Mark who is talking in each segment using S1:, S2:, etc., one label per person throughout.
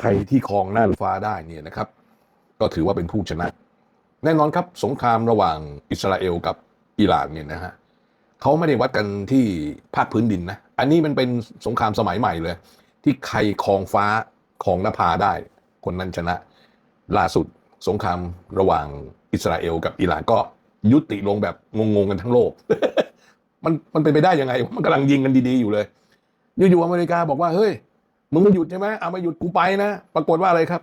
S1: ใครที่ครองน่านฟ้าได้เนี่ยนะครับ ก็ถือว่าเป็นผู้ชนะ แน่นอนครับสงครามระหว่างอิสราเอลกับอิหร่านเนี่ยนะฮะเขาไม่ได้วัดกันที่ภาคพื้นดินนะอันนี้มันเป็นสงครามสมัยใหม่เลย ที่ใครครองฟ้าครองนภาได้ คนนั้นชนะล่าสุดสงครามระหว่างอิสราเอลกับอิหร่านก็ยุติลงแบบงงๆกันทั้งโลก มันมันเป็นไปได้ยังไง มันกำลังยิงกันดีๆอยู่เลย อยู่ๆอเมริกาบอกว่าเฮ้ย มึงไม่หยุดใช่ไหมเอามาหยุดกูไปนะ ปรากฏว่าอะไรครับ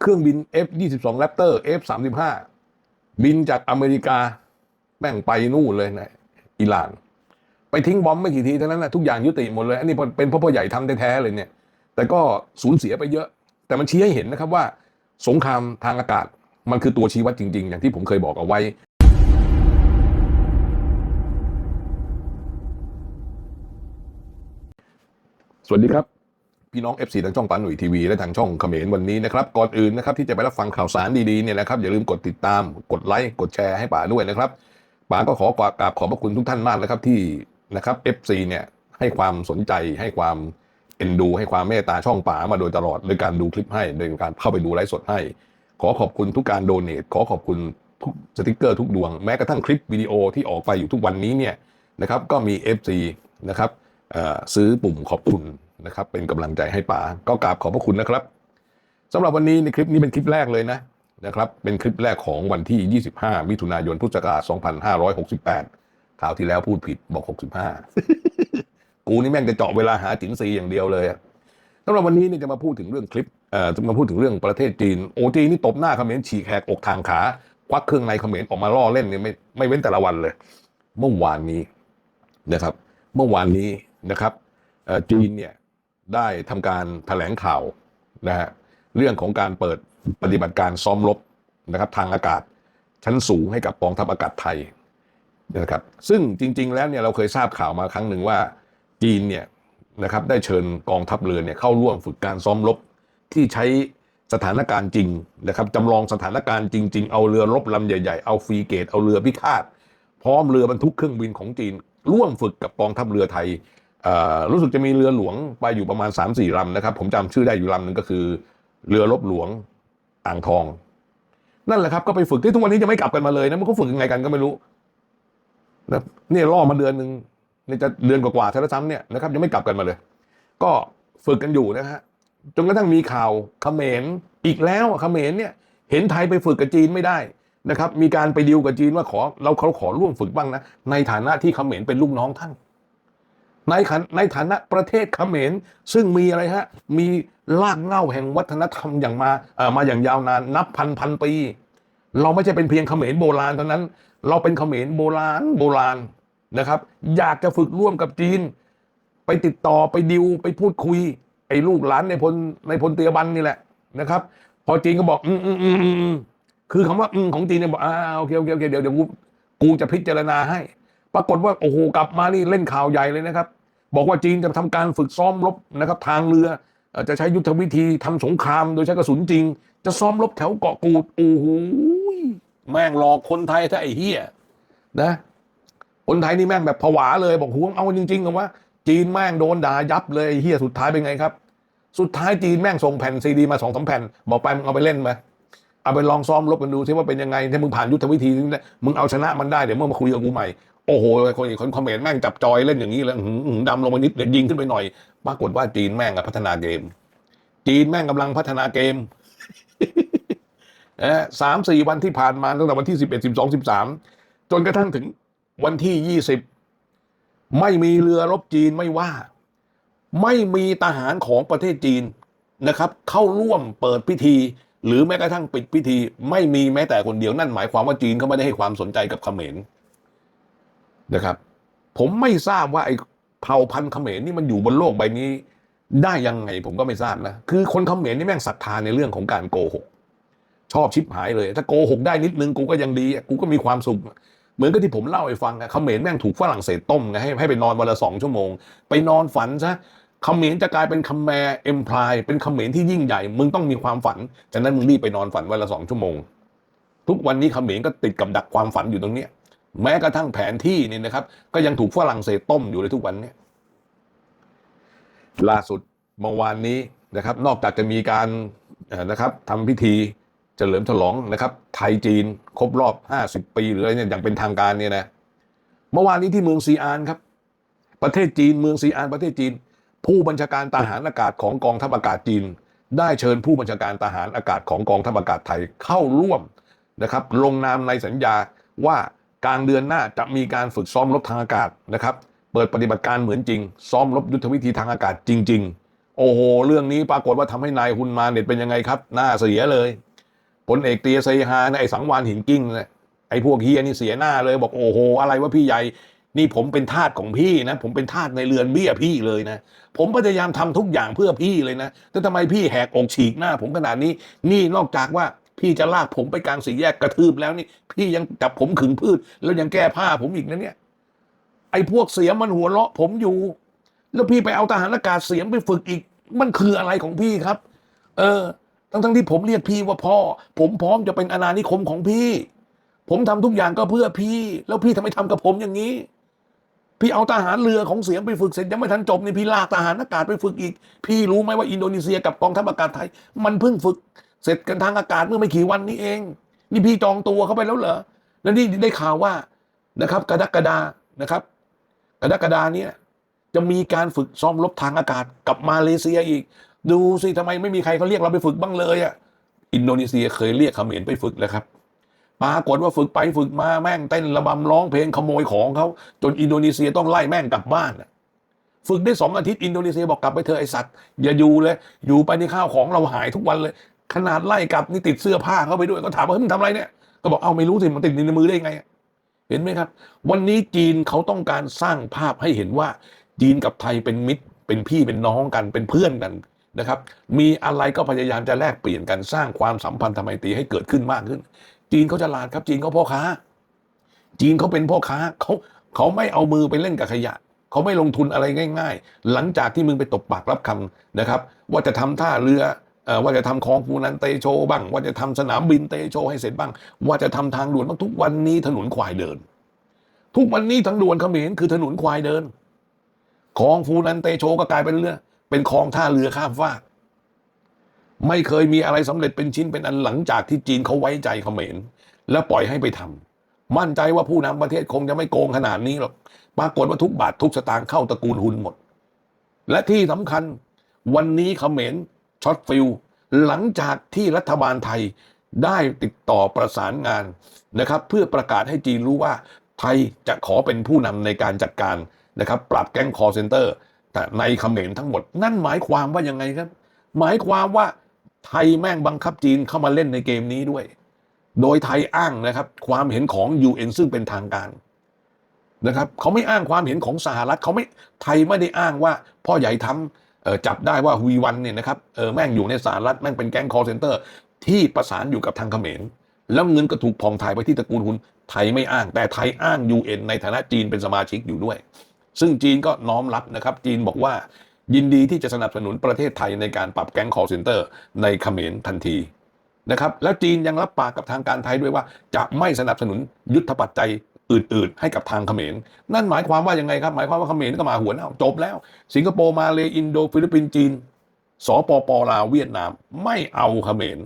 S1: เครื่องบิน F22 Raptor F35 บินจากอเมริกาแม่งไปนู่นเลยนะอิหร่าน ไปทิ้งบอมไม่กี่ทีเท่านั้นนะทุกอย่างยุติหมดเลย อันนี้เป็นพ่อพ่อใหญ่ทำแท้ๆเลยเนี่ย แต่ก็สูญเสียไปเยอะ แต่มันชี้ให้เห็นนะครับว่า สงครามทางอากาศมันคือตัวชี้วัดจริง ๆ อย่างที่ผมเคยบอกเอาไว้ สวัสดีครับ พี่น้อง FC ทางช่องปันหนุ่ยทีวีและทางช่องเขมรวันนี้นะครับก่อนอื่นนะครับที่จะไปรับฟังข่าวสารดีๆเนี่ยนะครับอย่าลืมกดติดตามกดไลค์กดแชร์ให้ป๋าด้วยนะครับป๋าก็ขอกราบขอบพระคุณทุกท่านมากนะครับที่นะครับ FC เนี่ยให้ความสนใจให้ความเอ็นดู ให้ความเมตตาช่องป๋ามาโดยตลอดโดยการดูคลิปให้โดยการเข้าไปดูไลฟ์สดให้ ขอขอบคุณทุกการโดเนทขอขอบคุณทุกสติกเกอร์ทุกดวงแม้กระทั่งคลิปวิดีโอที่ออกไปอยู่ทุกวันนี้เนี่ยนะครับก็มี FC นะครับ ซื้อปุ่มขอบคุณนะครับเป็นกำลังใจให้ป๋าก็กราบขอบพระคุณนะครับสำหรับวันนี้ในคลิปนี้เป็นคลิปแรกเลยนะนะครับเป็นคลิปแรกของวันที่ 25 มิถุนายนพุทธศักราช 2568 ข่าวที่แล้วพูดผิดบอก 65 กูนี่แม่งจะเจาะเวลาหาจินซีอย่างเดียวเลยสำหรับวันนี้เนี่ยจะมาพูดถึงเรื่องคลิปเอ่อจะมาพูดถึงเรื่องประเทศจีนโอจีนนี่ตบหน้าเขมรฉีกแหกอกทางขาควักเครื่องในเขมรออกมาล่อเล่นเนี่ยไม่ไม่เว้นแต่ละวันเลย เมื่อวานนี้นะครับ เมื่อวานนี้ นะครับจีนเนี่ยได้ทำการแถลงข่าวนะฮะเรื่องของการเปิดปฏิบัติการซ้อมรบนะครับทางอากาศชั้นสูงให้กับกองทัพอากาศไทยนะครับซึ่งจริง ๆ แล้วเนี่ยเราเคยทราบข่าวมาครั้งหนึ่งว่าจีนเนี่ยนะครับได้เชิญกองทัพเรือเนี่ยเข้าร่วมฝึกการซ้อมรบที่ใช้สถานการณ์จริงนะครับจำลองสถานการณ์จริง ๆ เอาเรือรบลำใหญ่ๆ เอาฟรีเกต เอาเรือพิฆาต พร้อมเรือบรรทุกเครื่องบินของจีน ร่วมฝึกกับกองทัพเรือไทย รู้สึกจะมีเรือหลวงไปอยู่ประมาณ 3-4ลำนะครับ ผมจำชื่อได้อยู่ลำหนึ่งก็คือ เรือรบหลวงอ่างทอง นั่นแหละครับก็ไปฝึกที่ทุกวันนี้ยังไม่กลับกันมาเลยนะมันเขาฝึกยังไงกันก็ไม่รู้นะนี่ล่อมาเดือนหนึ่งนี่จะเดือนกว่าๆแล้วซ้ำเนี่ยนะครับยังไม่กลับกันมาเลย ก็ฝึกกันอยู่นะฮะจนกระทั่งมีข่าวเขมรอีกแล้วเขมรเนี่ย เห็นไทยไปฝึกกับจีนไม่ได้นะครับ มีการไปดิวกับจีนว่าขอเราเขาขอร่วมฝึกบ้างนะในฐานะที่เขมรเป็นลูกน้องท่าน ในขันในฐานะประเทศเขมรซึ่งมีอะไรฮะ มีรากเหง้าแห่งวัฒนธรรมอย่างมาเอ่อมาอย่างยาวนานนับพันพันปี เราไม่ใช่เป็นเพียงเขมรโบราณเท่านั้น เราเป็นเขมรโบราณโบราณนะครับ อยากจะฝึกร่วมกับจีน ไปติดต่อไปดิวไปพูดคุย ไอ้ลูกหลานในพลในพลเตียบันนี่แหละนะครับ พอจีนก็บอก อืมอืมอืมอืมอืมคือคำว่าอืมของจีนเนี่ยบอกอ่าโอเคโอเคโอเคเดี๋ยวเดี๋ยวกูกูจะพิจารณาให้ ปรากฏว่าโอ้โหกลับมานี่เล่นข่าวใหญ่เลยนะครับ บอกว่าจีนจะทำการฝึกซ้อมรบนะครับ ทางเรือจะใช้ยุทธวิธีทำสงคราม โดยใช้กระสุนจริง จะซ้อมรบแถวเกาะกูดโอ้โหแม่งหลอกคนไทยถ้าไอ้เหี้ยนะคนไทยนี่แม่งแบบผวาเลยบอกหวงเอาจริงๆเหรอวะจีนแม่งโดนด่ายับเลยเฮียสุดท้ายเป็นไงครับ สุดท้ายจีนแม่งส่งแผ่นซีดีมาสองสามแผ่น บอกไปมึงเอาไปเล่นมาเอาไปลองซ้อมรบกันดูซิว่าเป็นยังไงถ้ามึงผ่านยุทธวิธีนี้ได้มึงเอาชนะมันได้เดี๋ยวมึงมาคุยกับกูใหม่ โอ้โหคนคนคอมเมนต์แม่งจับจอยเล่นอย่างนี้แล้วอื้อหือดำลงมานิดเดี๋ยวยิงขึ้นไปหน่อย ปรากฏว่าจีนแม่งอะพัฒนาเกม จีนแม่งกำลังพัฒนาเกมสามสี่วันที่ผ่านมาตั้งแต่วันที่สิบเอ็ดสิบสองสิบสามจนกระทั่งถึงวันที่ยี่สิบไม่มีเรือรบจีนไม่ว่า ไม่มีทหารของประเทศจีนนะครับ เข้าร่วมเปิดพิธี หรือแม้กระทั่งปิดพิธี ไม่มีแม้แต่คนเดียวนั่นหมายความว่าจีนเขาไม่ได้ให้ความสนใจกับเขมร นะครับ ผมไม่ทราบว่าไอ้เผ่าพันธุ์เขมรนี่มันอยู่บนโลกใบนี้ ได้ยังไงผมก็ไม่ทราบนะ คือคนเขมรนี่แม่งศรัทธาในเรื่องของการโกหก ชอบชิบหายเลย ถ้าโกหกได้นิดนึงกูก็ยังดีกูก็มีความสุขเหมือนกับที่ผมเล่าให้ฟังอะเขมรแม่งถูกฝรั่งเศสต้มไงให้ให้ไปนอนวันละสองชั่วโมง ไปนอนฝันซะเขมรจะกลายเป็นคำแมเอ็มพลายเป็นเขมรที่ยิ่งใหญ่ มึงต้องมีความฝันจากนั้นมึงรีบไปนอนฝันวันละสองชั่วโมง ทุกวันนี้เขมรก็ติดกับดักความฝันอยู่ตรงเนี้ย แม้กระทั่งแผนที่นี่นะครับ ก็ยังถูกฝรั่งเศสต้มอยู่เลยทุกวันนี้ล่าสุดเมื่อวานนี้นะครับ นอกจากจะมีการนะครับทำพิธีเฉลิมฉลองนะครับ ไทยจีนครบรอบ 50 ปีหรืออะไรเนี่ยอย่างเป็นทางการเนี่ยนะเมื่อวานนี้ที่เมืองซีอานครับ ประเทศจีนเมืองซีอานประเทศจีน ผู้บัญชาการทหารอากาศของกองทัพอากาศจีน ได้เชิญผู้บัญชาการทหารอากาศของกองทัพอากาศไทยเข้าร่วมนะครับ ลงนามในสัญญาว่า กลางเดือนหน้าจะมีการฝึกซ้อมรบทางอากาศนะครับ เปิดปฏิบัติการเหมือนจริง ซ้อมรบยุทธวิธีทางอากาศจริง ๆ โอ้โห เรื่องนี้ปรากฏว่าทำให้นายฮุนมาเน็ตเป็นยังไงครับ หน้าเสียเลยพลเอกเตียเซฮานไอสังวานหินกิ้งเนี่ยไอพวกเฮียนี่เสียหน้าเลยบอกโอ้โห อะไรวะพี่ใหญ่ นี่ผมเป็นทาสของพี่นะ ผมเป็นทาสในเรือนเบี้ยพี่เลยนะ ผมพยายามทำทุกอย่างเพื่อพี่เลยนะแต่ทำไมพี่แหกอกฉีกหน้า ผมขนาดนี้ นี่นอกจากว่า พี่จะลากผมไปกลางสี่แยกกระทืบแล้วนี่ พี่ยังจับผมขึงพืช แล้วยังแก้ผ้าผมอีกนะเนี่ย ไอ้พวกเสียมันหัวเราะผมอยู่ แล้วพี่ไปเอาทหารอากาศเสียมไปฝึกอีก มันคืออะไรของพี่ครับ เออ ทั้งทั้งที่ผมเรียกพี่ว่าพ่อ ผมพร้อมจะเป็นอาณานิคมของพี่ ผมทำทุกอย่างก็เพื่อพี่ แล้วพี่ทำไมทำกับผมอย่างนี้พี่เอาทหารเรือของเสียงไปฝึกเสร็จยังไม่ทันจบนี่พี่ลากทหารอากาศไปฝึกอีก พี่รู้ไหมว่าอินโดนีเซียกับกองทัพอากาศไทย มันเพิ่งฝึก เสร็จกันทางอากาศเมื่อไม่กี่วันนี้เอง นี่พี่จองตัวเข้าไปแล้วเหรอแล้วนี่ได้ข่าวว่านะครับ กรกฎานะครับ กรกฎาเนี่ยจะมีการฝึกซ้อมรบทางอากาศกับมาเลเซียอีก ดูสิทำไมไม่มีใครเขาเรียกเราไปฝึกบ้างเลยอะอินโดนีเซียเคยเรียกเขมรไปฝึกแล้วครับปรากฏว่าฝึกไปฝึกมาแม่งเต้นระบำร้องเพลงขโมยของเขาจนอินโดนีเซียต้องไล่แม่งกลับบ้านฝึกได้สองอาทิตย์อินโดนีเซียบอกกลับไปเถอะไอสัตว์อย่าอยู่เลย อยู่ไปในข้าวของเราหายทุกวันเลย ขนาดไล่กลับนี่ติดเสื้อผ้าเข้าไปด้วยก็ถามว่าเฮ้ยมึงทำอะไรเนี่ย ก็บอกเอาไม่รู้สิมันติดในมือได้ไง เห็นไหมครับ วันนี้จีนเขาต้องการสร้างภาพให้เห็นว่า จีนกับไทยเป็นมิตร เป็นพี่เป็นน้องกันเป็นเพื่อนกันนะครับ มีอะไรก็พยายามจะแลกเปลี่ยนกันสร้างความสัมพันธ์ทไมตรีให้เกิดขึ้นมากขึ้น จีนเขาฉลาดครับ จีนเขาพ่อค้า จีนเขาเป็นพ่อค้าเขาเขาไม่เอามือไปเล่นกับขยะเขาไม่ลงทุนอะไรง่าย ๆ หลังจากที่มึงไปตบปากรับคำนะครับ ว่าจะทำท่าเรือ ว่าจะทำคลองฟูนันเตโชบ้าง ว่าจะทำสนามบินเตโชให้เสร็จบ้าง ว่าจะทำทางด่วนบ้างทุกวันนี้ถนนควายเดิน ทุกวันนี้ทางด่วนเขมรคือถนนควายเดินคลองฟูนันเตโชก็กลายเป็นเรือเป็นคลองท่าเรือข้ามฟากไม่เคยมีอะไรสำเร็จเป็นชิ้นเป็นอันหลังจากที่จีนเขาไว้ใจเขมร แล้วปล่อยให้ไปทำมั่นใจว่าผู้นำประเทศคงจะไม่โกงขนาดนี้หรอกปรากฏว่าทุกบาททุกสตางค์เข้าตระกูลหุนหมด และที่สำคัญวันนี้เขมร ช็อตฟิลหลังจากที่รัฐบาลไทยได้ติดต่อประสานงานนะครับ เพื่อประกาศให้จีนรู้ว่าไทยจะขอเป็นผู้นำในการจัดการนะครับ ปราบแก๊งคอร์เซนเตอร์แต่ในเขมรทั้งหมด นั่นหมายความว่ายังไงครับ หมายความว่าไทยแม่งบังคับจีนเข้ามาเล่นในเกมนี้ด้วย โดยไทยอ้างนะครับ ความเห็นของ UN ซึ่งเป็นทางการนะครับเขาไม่อ้างความเห็นของสหรัฐเขาไม่ไทยไม่ได้อ้างว่าพ่อใหญ่ทำเอ่อ จับได้ว่าฮุยวันเนี่ยนะครับเออแม่งอยู่ในสหรัฐแม่งเป็นแก๊งคอร์เซนเตอร์ ที่ประสานอยู่กับทางเขมร แล้วเงินก็ถูกพองถ่ายไปที่ตระกูลหุนไทยไม่อ้าง แต่ไทยอ้าง UN ในฐานะจีนเป็นสมาชิกอยู่ด้วย ซึ่งจีนก็น้อมรับนะครับ จีนบอกว่ายินดีที่จะสนับสนุนประเทศไทยในการปรับแก๊งคอร์เซนเตอร์ในเขมรทันทีนะครับแล้วจีนยังรับปากกับทางการไทยด้วยว่าจะไม่สนับสนุนยุทธปัจจัย อื่นๆ ให้กับทางเขมร นั่นหมายความว่ายังไงครับ หมายความว่าเขมรก็มาหัวเน่าจบแล้ว สิงคโปร์มาเลอินโดฟิลิปปินส์จีนสปปลาวเวียดนามไม่เอาเขมร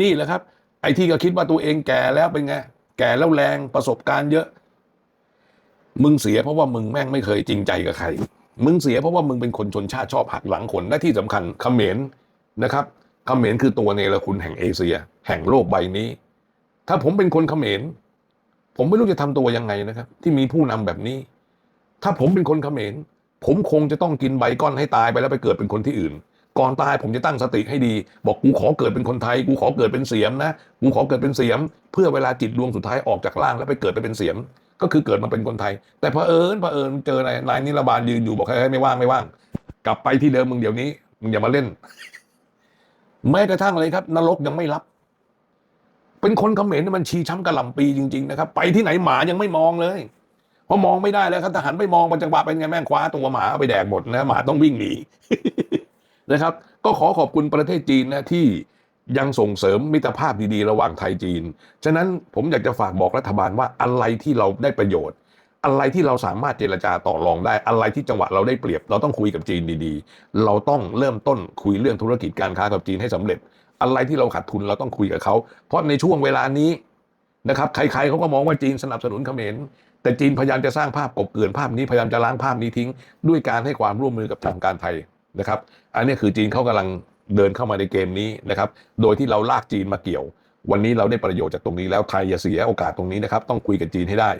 S1: นี่แหละครับ ไอ้ที่ก็คิดว่าตัวเองแก่แล้วเป็นไง แก่แล้วแรงประสบการณ์เยอะ มึงเสียเพราะว่ามึงแม่งไม่เคยจริงใจกับใคร มึงเสียเพราะว่ามึงเป็นคนชนชาติชอบหักหลังคนและที่สำคัญเขมรนะครับเขมรคือตัวเนรคุณแห่งเอเชีย แห่งโลกใบนี้ ถ้าผมเป็นคนเขมร ผมไม่รู้จะทำตัวยังไงนะครับ ที่มีผู้นำแบบนี้ ถ้าผมเป็นคนเขมรผมคงจะต้องกินใบก้อนให้ตายไปแล้วไปเกิดเป็นคนที่อื่น ก่อนตายผมจะตั้งสติให้ดี บอกกูขอเกิดเป็นคนไทย กูขอเกิดเป็นเสียมนะกูขอเกิดเป็นเสียม เพื่อเวลาจิตดวงสุดท้ายออกจากร่างแล้วไปเกิดไปเป็นเสียม ก็คือเกิดมาเป็นคนไทย แต่เผอิญเผอิญเจอนายนายนิรบาลยืนอยู่บอกให้ไม่ว่างไม่ว่าง กลับไปที่เดิมมึงเดี๋ยวนี้มึงอย่ามาเล่นแม้กระทั่งเลยครับ นรกยังไม่รับ เป็นคนเขมรนี่มันชีช้ำกระหล่ำปีจริง ๆ นะครับ ไปที่ไหนหมายังไม่มองเลยเพราะมองไม่ได้แล้วครับทหารไปมองมันจังหวะเป็นไงแม่งคว้าตัวหมาไปแดกหมดนะหมาต้องวิ่งหนีนะครับ ก็ขอขอบคุณประเทศจีนนะที่ยังส่งเสริมมิตรภาพดีๆ ระหว่างไทยจีน ฉะนั้นผมอยากจะฝากบอกรัฐบาลว่าอะไรที่เราได้ประโยชน์ อะไรที่เราสามารถเจรจาต่อรองได้ อะไรที่จังหวะเราได้เปรียบ เราต้องคุยกับจีนดีๆ เราต้องเริ่มต้นคุยเรื่องธุรกิจการค้ากับจีนให้สำเร็จ อะไรที่เราขาดทุนเราต้องคุยกับเขา เพราะในช่วงเวลานี้นะครับ ใครๆเขาก็มองว่าจีนสนับสนุนเขมรแต่จีนพยายามจะสร้างภาพกบเกลื่อนภาพนี้พยายามจะล้างภาพนี้ทิ้ง ด้วยการให้ความร่วมมือกับทางการไทยนะครับ อันนี้คือจีนเขากำลังเดินเข้ามาในเกมนี้นะครับ โดยที่เราลากจีนมาเกี่ยว วันนี้เราได้ประโยชน์จากตรงนี้แล้วไทยอย่าเสียโอกาสตรงนี้นะครับต้องคุยกับจีนให้ได้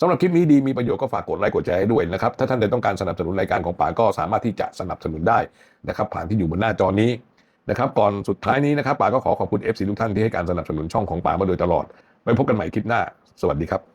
S1: สำหรับคลิปนี้ดีมีประโยชน์ก็ฝากกดไลค์กดแชร์ให้ด้วยนะครับ ถ้าท่านใดต้องการสนับสนุนรายการของป๋าก็สามารถที่จะสนับสนุนได้นะครับ ผ่านที่อยู่บนหน้าจอนี้ นะครับก่อนสุดท้ายนี้นะครับป๋าก็ขอขอบคุณ FC ทุกท่านที่ให้การสนับสนุนช่องของป๋ามาโดยตลอดไปพบกันใหม่คลิปหน้า สวัสดีครับ